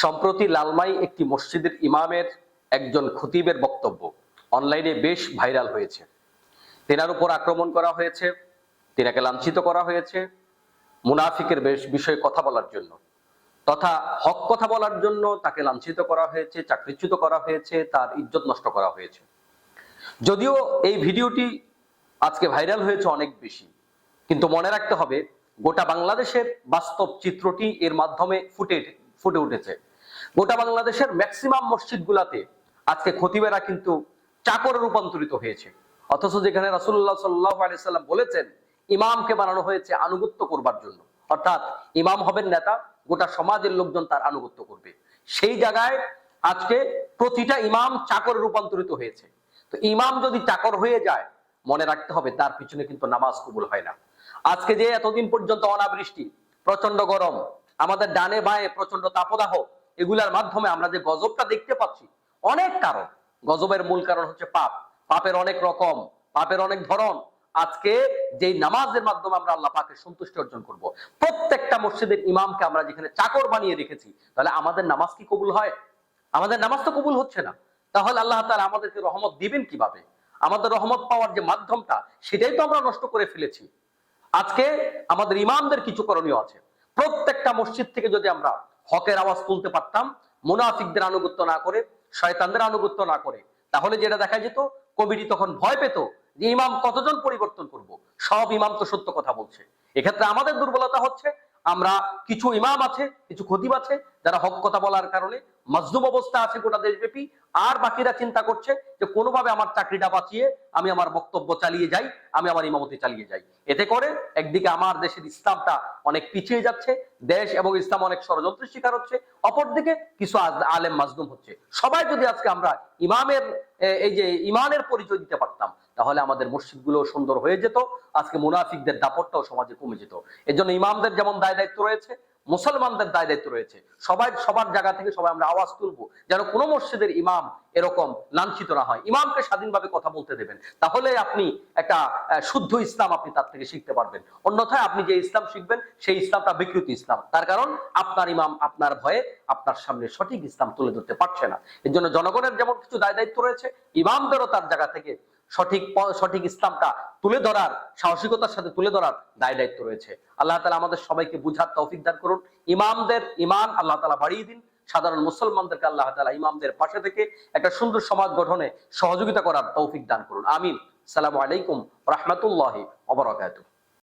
সম্প্রতি লালমাই একটি মসজিদের ইমামের একজন খতিবের বক্তব্য অনলাইনে বেশ ভাইরাল হয়েছে। তেনার উপর আক্রমণ করা হয়েছে, তেনাকে লাঞ্ছিত করা হয়েছে, মুনাফিকের বেশ বিষয়ে কথা বলার জন্য তথা হক কথা বলার জন্য তাকে লাঞ্ছিত করা হয়েছে, চাকরিচ্যুত করা হয়েছে, তার ইজ্জত নষ্ট করা হয়েছে। যদিও এই ভিডিওটি আজকে ভাইরাল হয়েছে অনেক বেশি, কিন্তু মনে রাখতে হবে গোটা বাংলাদেশের বাস্তব চিত্রটি এর মাধ্যমে ফুটে ফুটে উঠেছে। গোটা বাংলাদেশের ম্যাক্সিমাম মসজিদগুলাতে আজকে খতিবেরা কিন্তু চাকরে রূপান্তরিত হয়েছে। অথচ যেখানে রাসুল্লাহ সাল্লাহ আলাইসাল্লাম বলেছেন, ইমামকে বানানো হয়েছে আনুগত্য করবার জন্য। অর্থাৎ ইমাম হবেন নেতা, গোটা সমাজের লোকজন তার আনুগত্য করবে। সেই জায়গায় আজকে প্রতিটা ইমাম চাকরে রূপান্তরিত হয়েছে। তো ইমাম যদি চাকর হয়ে যায়, মনে রাখতে হবে তার পিছনে কিন্তু নামাজ কবুল হয় না। আজকে যে এতদিন পর্যন্ত অনাবৃষ্টি প্রচণ্ড গরম আমাদের ডানে বায়ে প্রচণ্ড তাপদাহ, এগুলার মাধ্যমে আমরা যে গজবটা দেখতে পাচ্ছি, অনেক কারণ। গজবের মূল কারণ হচ্ছে পাপ। পাপের অনেক রকম, পাপের অনেক ধরন। আজকে যেই নামাজের মাধ্যমে আমরা আল্লাহ পাকের সন্তুষ্টি অর্জন করব, প্রত্যেকটা মসজিদের ইমামকে আমরা যেখানে চাকর বানিয়ে রেখেছি, তাহলে আমাদের নামাজ কি কবুল হয়? আমাদের নামাজ তো কবুল হচ্ছে না। তাহলে আল্লাহ তাআলা আমাদেরকে রহমত দিবেন কীভাবে? আমাদের রহমত পাওয়ার যে মাধ্যমটা, সেটাই তো আমরা নষ্ট করে ফেলেছি। আজকে আমাদের ইমামদের কিছু করণীয় আছে। প্রত্যেকটা মসজিদ থেকে যদি আমরা হকের আওয়াজ তুলতে পারতাম, মুনাফিকদের আনুগত্য না করে, শয়তানদের আনুগত্য না করে, তাহলে যেটা দেখা যেত কমিটি তখন ভয় পেত যে ইমাম কতজন পরিবর্তন করব। সব ইমাম তো সত্য কথা বলছে। এক্ষেত্রে আমাদের দুর্বলতা হচ্ছে আমরা কিছু ইমাম আছে, কিছু খতিব আছে, যারা হক কথা বলার কারণে মজলুম অবস্থা আছে গোটা দেশব্যাপী, আর বাকিরা চিন্তা করছে যে কোনোভাবে আমার চাকরিটা বাঁচিয়ে আমি আমার বক্তব্য চালিয়ে যাই, আমি আমার ইমামতি চালিয়ে যাই। এতে করে একদিকে আমার দেশের ইসলামটা অনেক পিছিয়ে যাচ্ছে, দেশ এবং ইসলাম অনেক ষড়যন্ত্রের শিকার হচ্ছে, অপরদিকে কিছু আলেম মাজলুম হচ্ছে। সবাই যদি আজকে আমরা ইমামের এই যে ইমানের পরিচয় দিতে পারতাম তাহলে আমাদের মসজিদগুলো সুন্দর হয়ে যেত, আজকে মুনাফিকদের দাপটটাও সমাজে কমে যেত। এজন্য ইমামদের যেমন দায় দায়িত্ব রয়েছে, মুসলমানদের দায় দায়িত্ব রয়েছে। সবাই, সবার জায়গা থেকে সবাই আমরা আওয়াজ তুলবো, যেন কোনো মসজিদের ইমাম এরকম লাঞ্ছিত না হয়। ইমামকে স্বাধীনভাবে কথা বলতে দেবেন, তাহলে আপনি একটা শুদ্ধ ইসলাম আপনি তার থেকে শিখতে পারবেন। অন্যথায় আপনি যে ইসলাম শিখবেন, সেই ইসলামটা বিকৃত ইসলাম। তার কারণ, আপনার ইমাম আপনার ভয়ে আপনার সামনে সঠিক ইসলাম তুলে ধরতে পারছে না। এর জন্য জনগণের যেমন কিছু দায় দায়িত্ব রয়েছে, ইমামদেরও তার জায়গা থেকে সঠিক সঠিক ইসলামটা তুলে ধরার, সাহসিকতার সাথে তুলে ধরার দায় দায়িত্ব রয়েছে। আল্লাহ তালা আমাদের সবাইকে বুঝার তৌফিক দান করুন। ইমামদের ইমান আল্লাহ তালা বাড়িয়ে দিন। সাধারণ মুসলমানদেরকে আল্লাহ তালা ইমামদের পাশে থেকে একটা সুন্দর সমাজ গঠনে সহযোগিতা করার তৌফিক দান করুন। আমিন। সালামু আলাইকুম রহমতুল্লাহ অবরাকাতুহ